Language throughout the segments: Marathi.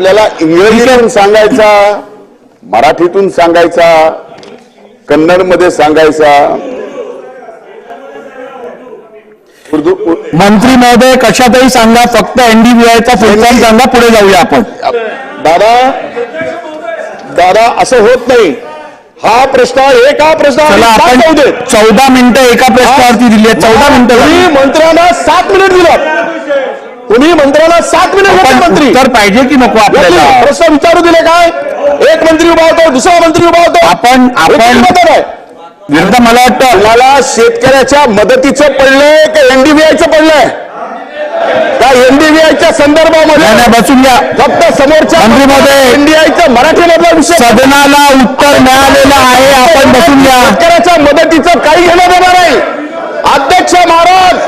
आपल्याला इंग्रजीतून सांगायचा मराठीतून सांगायचा कन्नडमध्ये सांगायचा. उर्दू मंत्री महोदय कशातही सांगा फक्त एनडीबीआयचा फॉर्म सांगा पुढे जाऊया आपण. दादा दादा असं होत नाही. हा प्रश्न एक हा प्रश्न चला सात आपण जाऊ देत. चौदा मिनिटं एका प्रश्नावरती दिली चौदा मिनिटं. मंत्र्यांना सात मिनिट दिलात. तुम्ही मंत्र्यांना सात मिनिट मंत्री. उत्तर पाहिजे की नको आपल्याला? प्रश्न विचारू दिले काय? एक मंत्री उभा होतो दुसरा मंत्री उभा होतो आपण आपण? विरुद्ध मला वाटतं तुम्हाला शेतकऱ्याच्या मदतीचं पडलंय का एनडीबीआयचं पडलंय? का एनडीबीआयच्या संदर्भामध्ये बसून घ्या. फक्त समोरच्या मंत्री महोदय, एनडीआयचं मराठीमधला विषय सदनाला उत्तर मिळालेलं आहे आपण बसून घ्या. शेतकऱ्याच्या मदतीचं काही घेणं देणार नाही. अध्यक्ष महाराज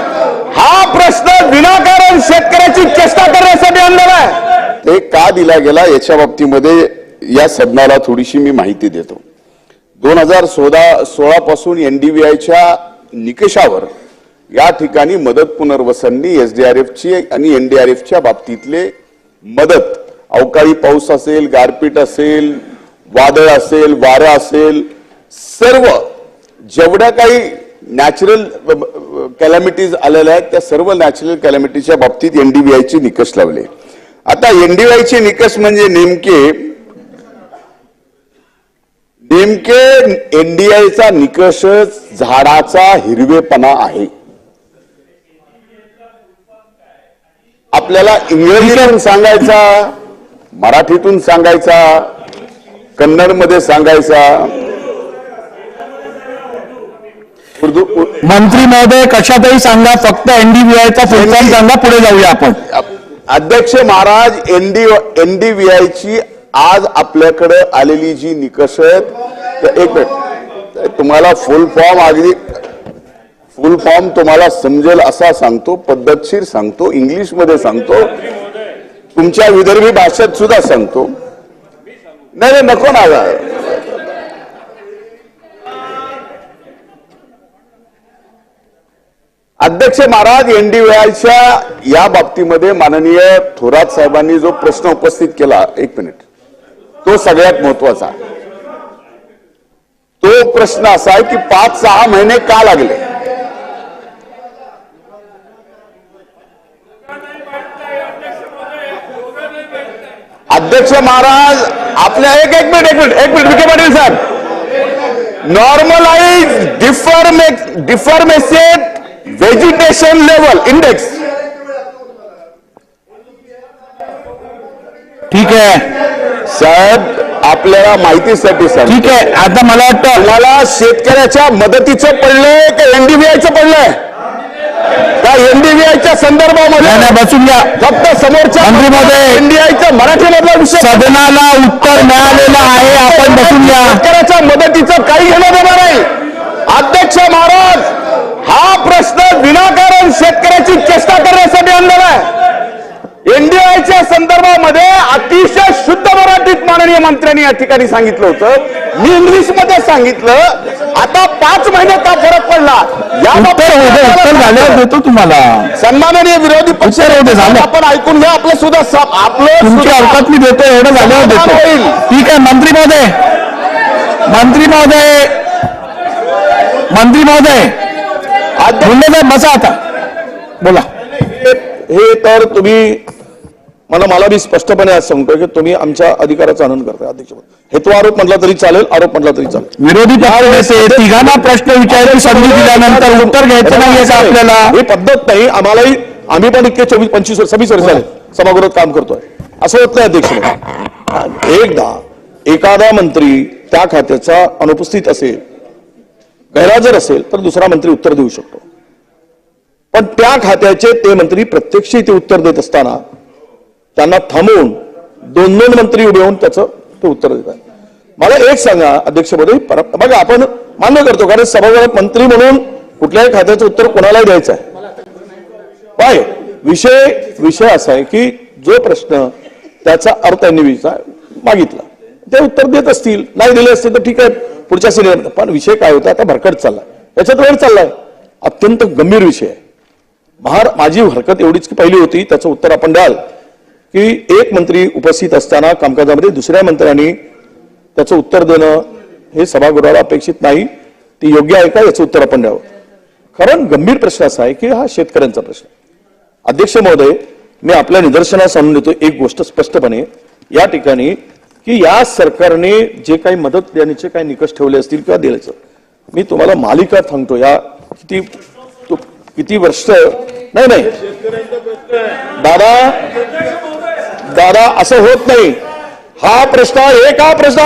हा प्रश्न विनाकारण शेतकऱ्याची चेष्टा करण्यासाठी आणलेला आहे. ते का दिला गेला याच्या बाबतीमध्ये या सदनाला थोडीशी मी माहिती देतो. दोन हजार सोळा सोळा पासून एनडीबीआयच्या निकषावर या ठिकाणी मदत पुनर्वसननी एसडीआरएफची आणि एनडीआरएफच्या बाबतीतले मदत अवकाळी पाऊस असेल गारपीट असेल वादळ असेल वारं असेल सर्व जेवढ्या काही नॅचरल कॅलॅमिटीज uh, uh, आलेल्या आहेत. त्या सर्व नॅचरल कॅलॅमिटीच्या बाबतीत एनडीबीआयचे निकष लावले. आता एनडीबीआयचे निकष म्हणजे नेमके नेमके एनडीआयचा निकषच झाडाचा हिरवेपणा आहे. आपल्याला इंग्रजीतून सांगायचा मराठीतून सांगायचा कन्नडमध्ये सांगायचा उर्दू मंत्री महोदय कशातही सांगा फक्त एनडीबीआयचा फुल फॉर्म सांगा पुढे जाऊया आपण. अध्यक्ष महाराज एनडी एनडीबीआयची आज आपल्याकडे आलेली जी निकष आहेत एक मिनिट. तुम्हाला फुल फॉर्म अगदी फुल फॉर्म तुम्हाला समजेल असा सांगतो पद्धतशीर सांगतो इंग्लिशमध्ये सांगतो. तुमच्या विदर्भी भाषेत सुद्धा सांगतो. नाही नाही नको ना. अध्यक्ष महाराज एनडीआयच्या या बाबतीमध्ये माननीय थोरात साहेबांनी जो प्रश्न उपस्थित केला एक मिनिट. तो सगळ्यात महत्त्वाचा तो प्रश्न असा आहे की पाच सहा महिने का लागले? अध्यक्ष महाराज आपल्या एक एक मिनिट एक मिनिट एक मिनिट विखे पाटील साहेब. Normalize differ difference vegetation level index ठीक आहे. साहेब आपल्याला माहितीसाठी ठीक आहे. आता मला वाटतं तुम्हाला शेतकऱ्याच्या मदतीचं पडलंय का एनडीबीआयचं पडलंय? का एनडीबीआयच्या संदर्भामध्ये बसून घ्या. फक्त समोरच्या मंत्री महोदय, एनडीआयचं मराठीमधला विषय सदनाला उत्तर मिळालेलं आहे. आपण बसून घ्या. शेतकऱ्याच्या मदतीचं काही घेणं देणार नाही. अध्यक्ष महाराज हा प्रश्न विनाकारण शेतकऱ्याची चेष्टा करण्यासाठी आणलेला आहे. एनडीआयच्या संदर्भामध्ये अतिशय शुद्ध मराठीत माननीय मंत्र्यांनी या ठिकाणी सांगितलं होतं. मी इंग्लिशमध्ये सांगितलं. आता पाच महिने का फरक पडला? या उत्तर होऊ दे उत्तर झाल्यावर देतो तुम्हाला. सन्माननीय विरोधी पक्ष झालं. आपण ऐकून घ्या आपलं सुद्धा आपलं अवकात मी देतो एवढं झाल्यावर देतो. होईल. ठीक आहे मंत्री महोदय. मंत्री महोदय. मंत्री महोदय. साहेब बसा आता. बोला. हे तर तुम्ही मला मला मी स्पष्टपणे आज सांगतोय की तुम्ही आमच्या अधिकाराचा आनंद करताय अध्यक्ष हेतू आरोप म्हटला तरी चालेल आरोप म्हटला तरी चालेल. विरोधी तिघांना प्रश्न विचारायची संधी दिल्यानंतर उत्तर घ्यायचं नाहीये का आपल्याला. ही पद्धत नाही आम्हालाही आम्ही पण इतके चोवीस पंचवीस वर्ष सव्वीस वर्ष झाले सभागृहात काम करतोय. असं होत नाही अध्यक्ष. एकदा एखादा मंत्री त्या खात्याचा अनुपस्थित असेल गैरहजर असेल तर दुसरा मंत्री उत्तर देऊ शकतो. पण त्या खात्याचे ते मंत्री प्रत्यक्ष इथे उत्तर देत असताना त्यांना थांबवून दोन दोन मंत्री उभे होऊन त्याचं ते उत्तर देतात मला एक सांगा अध्यक्षपदे बघा आपण मान्य करतो कारण सभागृहात मंत्री म्हणून कुठल्याही खात्याचं उत्तर कोणालाही द्यायचं आहे. पाय विषय विषय असा आहे की जो प्रश्न त्याचा अर्थ त्यांनी विचार मागितला. ते उत्तर देत असतील नाही दिले असतील तर ठीक आहे. पुढच्या सिनेमा पण विषय काय होता? आता भरकट चालला याच्यात वेळ चाललाय. अत्यंत गंभीर विषय आहे. महार माझी हरकत एवढीच की पहिली होती त्याचं उत्तर आपण द्याल. की एक मंत्री उपस्थित असताना कामकाजामध्ये दुसऱ्या मंत्र्यांनी त्याचं उत्तर देणं हे सभागृहाला अपेक्षित नाही. ते योग्य आहे का? याचं उत्तर आपण द्यावं. कारण गंभीर प्रश्न असा आहे की हा शेतकऱ्यांचा प्रश्न अध्यक्ष महोदय मी आपल्या निदर्शनास आणून देतो एक गोष्ट स्पष्टपणे. या ठिकाणी की या सरकारने जे काही मदत देण्याचे काही निकष ठेवले असतील किंवा द्यायचं मी तुम्हाला मालिका सांगतो या किती तो- किती वर्ष नाही नाही. दादा दादा असं होत नाही. हा प्रश्न एका प्रश्न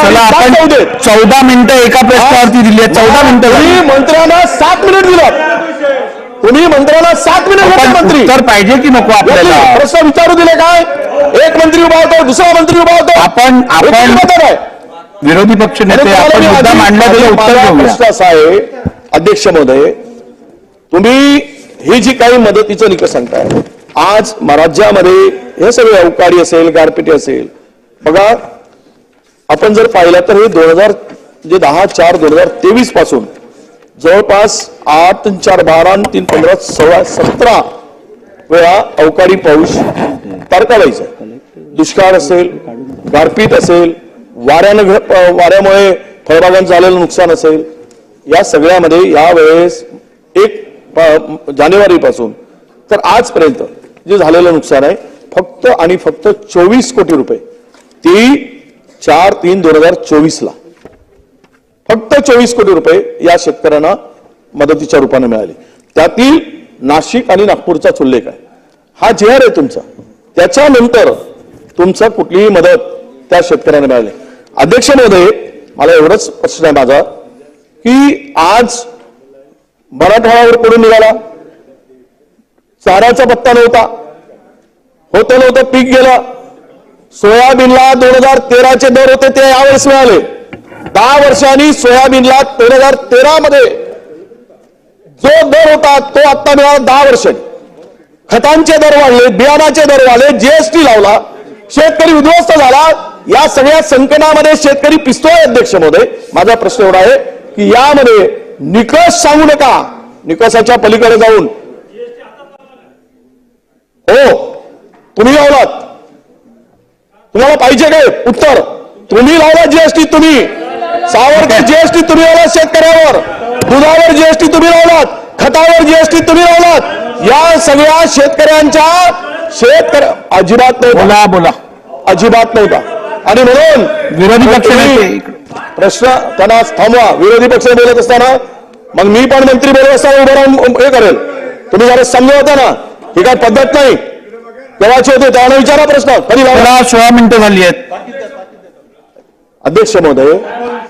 चौदा मिनिटं एका प्रश्नावरती दिली चौदा मिनिटं. मंत्र्यांना सात मिनिट दिलात. तुम्ही मंत्र्यांना सात मिनिट मंत्री. उत्तर पाहिजे की नको आपल्याला? प्रश्न विचारू दिले काय? एक मंत्री उभा होतो दुसरा मंत्री उभा होतो. आपण- आपण-? विरोधी पक्ष नेते आपण मांडला प्रश्न असा आहे अध्यक्ष महोदय तुम्ही ही जी काही मदतीचं निकष सांगताय आज राज्यामध्ये हे सगळे अवकाळी असेल गारपिटी असेल बघा आपण जर पाहिलं तर हे दोन हजार म्हणजे दहा चार दोन हजार तेवीसपासून जवळपास आठ चार बारा तीन पंधरा सोळा सतरा वेळा अवकाळी पाऊस तारकावायचा दुष्काळ असेल गारपीट असेल वाऱ्यानं वाऱ्यामुळे फळबागांचं झालेलं नुकसान असेल या सगळ्यामध्ये यावेळेस एक जानेवारीपासून तर आजपर्यंत जे झालेलं नुकसान आहे फक्त आणि फक्त चोवीस कोटी रुपये. ती चार तीन दोन हजार चोवीसला. फक्त चोवीस कोटी रुपये या शेतकऱ्यांना मदतीच्या रूपाने मिळाले. त्यातील नाशिक आणि नागपूरचा उल्लेख आहे. हा जे आर आहे तुमचा त्याच्यानंतर तुमचा कुठलीही मदत त्या शेतकऱ्यांना मिळाली अध्यक्ष महोदय मला एवढंच प्रश्न आहे माझा की आज मराठवाड्यावर पडून निघाला. चाराचा पत्ता नव्हता. होतं नव्हतं पीक गेलं. सोयाबीनला दोन हजार तेराचे दर होते ते यावेळेस मिळाले. दहा वर्षांनी सोयाबीनला दोन हजार तेरा मध्ये जो दर होता तो आता मिळाला दहा वर्षांनी खतांचे दर वाढले बियाणाचे दर वाढले जीएसटी लावला शेतकरी उद्ध्वस्त झाला. या सगळ्या संकटामध्ये शेतकरी पिस्तोय अध्यक्षमध्ये माझा प्रश्न एवढा आहे की यामध्ये निकष सांगू नका. निकषाच्या पलीकडे जाऊन. हो तुम्ही लावलात. तुम्हाला पाहिजे काय? उत्तर. तुम्ही लावला जीएसटी तुम्ही. सावरकर जीएसटी तुम्ही लावला शेतकऱ्यावर. दुधावर जीएसटी तुम्ही लावलात. खतावर जीएसटी तुम्ही लावलात. या सगळ्या शेतकऱ्यांच्या शेतकऱ्या अजिबात नव्हता बोला बोला. अजिबात नव्हता आणि म्हणून विरोधी पक्ष प्रश्न त्यांना थांबवा. विरोधी पक्ष बोलत असताना मग मी पण मंत्री बोलत असताना उभं राहून हे करेल. तुम्ही जरा समजा होता ना. ही काय पद्धत नाही. केव्हाचे होते त्यांना विचारा प्रश्न. कधी सोळा मिनिटं झाली आहेत. अध्यक्ष महोदय